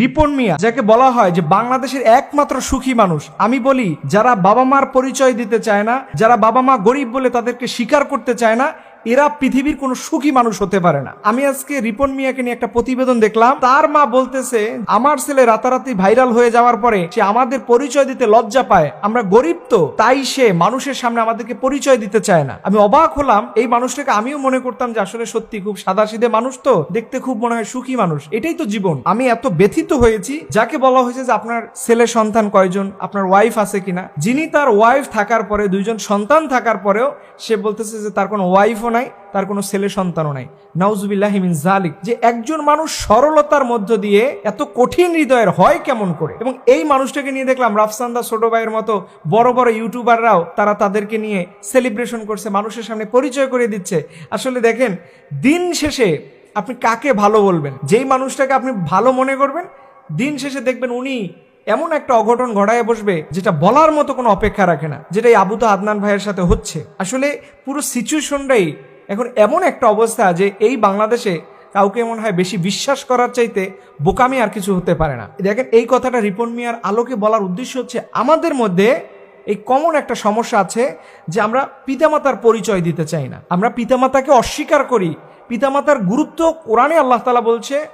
রিপন মিয়া, যাকে বলা হয় যে বাংলাদেশের একমাত্র সুখী মানুষ। আমি বলি, যারা বাবা মার পরিচয় দিতে চায় না, যারা বাবা মা গরিব বলে তাদেরকে স্বীকার করতে চায় না এরা পৃথিবীর কোনো সুখী মানুষ হতে পারে না। আমি আজকে রিপন মিয়াকে নিয়ে একটা প্রতিবেদন দেখলাম। তার মা বলতেছে, আমার ছেলে রাতারাতি ভাইরাল হয়ে যাওয়ার পরে সে আমাদের পরিচয় দিতে লজ্জা পায়। আমরা গরিব তো, তাই সে মানুষের সামনে আমাদেরকে পরিচয় দিতে চায় না। আমি অবাক হলাম। এই মানুষটাকে আমিও মনে করতাম যে আসলে সত্যি খুব সাদা মানুষ তো, দেখতে খুব মনে হয় সুখী মানুষ। এটাই তো জীবন। আমি এত ব্যথিত হয়েছি, যাকে বলা হয়েছে যে আপনার ছেলে সন্তান কয়জন, আপনার ওয়াইফ আছে কিনা? যিনি তার ওয়াইফ থাকার পরে, দুইজন সন্তান থাকার পরেও সে বলতেছে যে তার কোনো ওয়াইফও নাই, তার কোনো ছেলে সন্তানও নাই। নাউজুবিল্লাহ মিন জালিক যে একজন মানুষ সরলতার মধ্য দিয়ে এত কঠিন হৃদয়ের হয় কেমন করে? এবং এই মানুষটাকে নিয়ে দেখলাম রাফসান্দা ছোট ভাইয়ের মতো বড় বড় ইউটিউবাররাও তারা তাদেরকে নিয়ে সেলিব্রেশন করছে, মানুষের সামনে পরিচয় করে দিচ্ছে। আসলে দেখেন, দিন শেষে আপনি কাকে ভালো বলবেন? যেই মানুষটাকে আপনি ভালো মনে করবেন, দিন শেষে দেখবেন উনি এমন একটা অঘটন ঘটায় বসবে যেটা বলার মতো কোনো অপেক্ষা রাখে না যেটা এই আবু তো আদনান ভাইয়ের সাথে হচ্ছে। আসলে পুরো সিচুয়েশনটাই এখন এমন একটা অবস্থা যে এই বাংলাদেশে কাউকে মনে হয় বেশি বিশ্বাস করার চাইতে বোকামি আর কিছু হতে পারে না। দেখেন, এই কথাটা রিপন মিয়ার আলোকে বলার উদ্দেশ্য হচ্ছে আমাদের মধ্যে এই কমন একটা সমস্যা আছে যে আমরা পিতামাতার পরিচয় দিতে চাই না। আমরা পিতামাতাকে অস্বীকার করি। পিতামাতার গুরুত্ব কোরআনে আল্লাহ তালা বলছে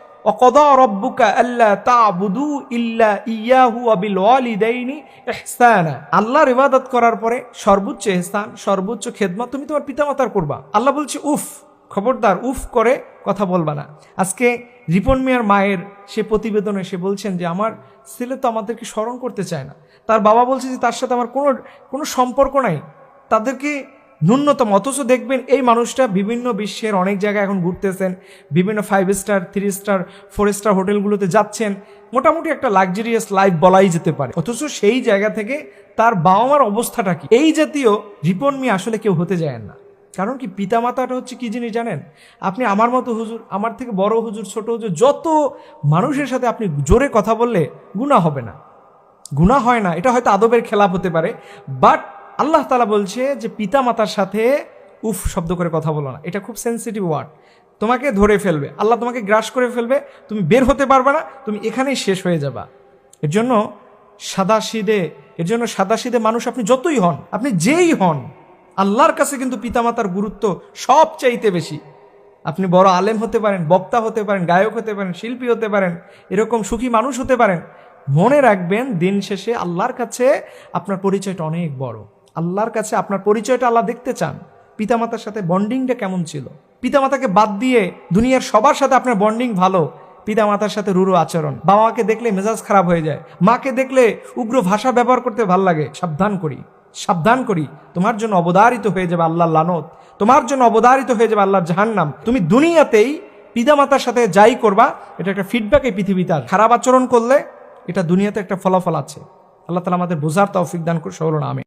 রব্বুকা আল্লাহ তাবুদু ইল্লা ইয়াহু আবিল ওয়ালিদাইনি ইহসানা। আল্লাহর ইবাদত করার পরে সর্বোচ্চ ইহসান, সর্বোচ্চ খেদমত তুমি তোমার পিতামাতার করবা। আল্লাহ বলছে, উফ, খবরদার, উফ করে কথা বলবা না। আজকে রিপন মিয়ার মায়ের সে প্রতিবেদনে সে বলছেন যে, আমার ছেলে তো আমাদেরকে স্মরণ করতে চায় না। তার বাবা বলছে যে, তার সাথে আমার কোনো কোনো সম্পর্ক নাই। তাদেরকে ন্যূনতম, অথচ দেখবেন এই মানুষটা বিভিন্ন বিশ্বের অনেক জায়গায় এখন ঘুরতেছেন, বিভিন্ন five star three star four star হোটেলগুলোতে যাচ্ছেন, মোটামুটি একটা লাক্সারিয়াস লাইফ বলাই যেতে পারে। অথচ সেই জায়গা থেকে তার বাবা মার অবস্থাটা কি? এই জাতীয় রিপন মিয়া আসলে কেউ হতে যায় না। কারণ কি, পিতামাতাটা হচ্ছে কি জিনিস জানেন? আপনি আমার মতো হুজুর, আমার থেকে বড় হুজুর, ছোট হুজুর, যত মানুষের সাথে আপনি জোরে কথা বললে গুণা হবে না। গুণা হয় না, এটা হয়তো আদবের খেলাপ হতে পারে বাট আল্লাহ তালা বলছে যে পিতা মাতার সাথে উফ শব্দ করে কথা বলো না। এটা খুব সেন্সিটিভ ওয়ার্ড তোমাকে ধরে ফেলবে। আল্লাহ তোমাকে গ্রাস করে ফেলবে। তুমি বের হতে পারবে না। তুমি এখানেই শেষ হয়ে যাবা। এর জন্য সাদা সিদে এর জন্য সাদা সিদে মানুষ আপনি যতই হন, আপনি যেই হন, আল্লাহর কাছে কিন্তু পিতামাতার গুরুত্ব সব চাইতে বেশি। আপনি বড় আলেম হতে পারেন, বক্তা হতে পারেন, গায়ক হতে পারেন, শিল্পী হতে পারেন, এরকম সুখী মানুষ হতে পারেন। মনে রাখবেন, দিন শেষে আল্লাহর কাছে আপনার পরিচয়টা অনেক বড়। আল্লাহর কাছে আপনার পরিচয়টা আল্লাহ দেখতে চান। পিতামাতার সাথে বন্ডিংটা কেমন ছিল? পিতামাতাকে বাদ দিয়ে দুনিয়ার সবার সাথে আপনার বন্ডিং ভালো। পিতামাতার সাথে রুরু আচরণ। বাবা মাকে দেখলে মেজাজ খারাপ হয়ে যায়। মাকে দেখলে উগ্র ভাষা ব্যবহার করতে ভালো লাগে। সাবধান করি। সাবধান করি। তোমার জন্য অবদারিত হয়ে যাবে আল্লাহ লানত। তোমার জন্য অবদারিত হয়ে যাবে আল্লাহর জাহান্নাম। তুমি দুনিয়াতেই পিতামাতার সাথে যাই করবা, এটা একটা ফিডব্যাক এই পৃথিবীতে খারাপ আচরণ করলে এটা দুনিয়াতে একটা ফলাফল আছে। আল্লাহ তালা আমাদের বোঝার তৌফিক দান করে সরল আমি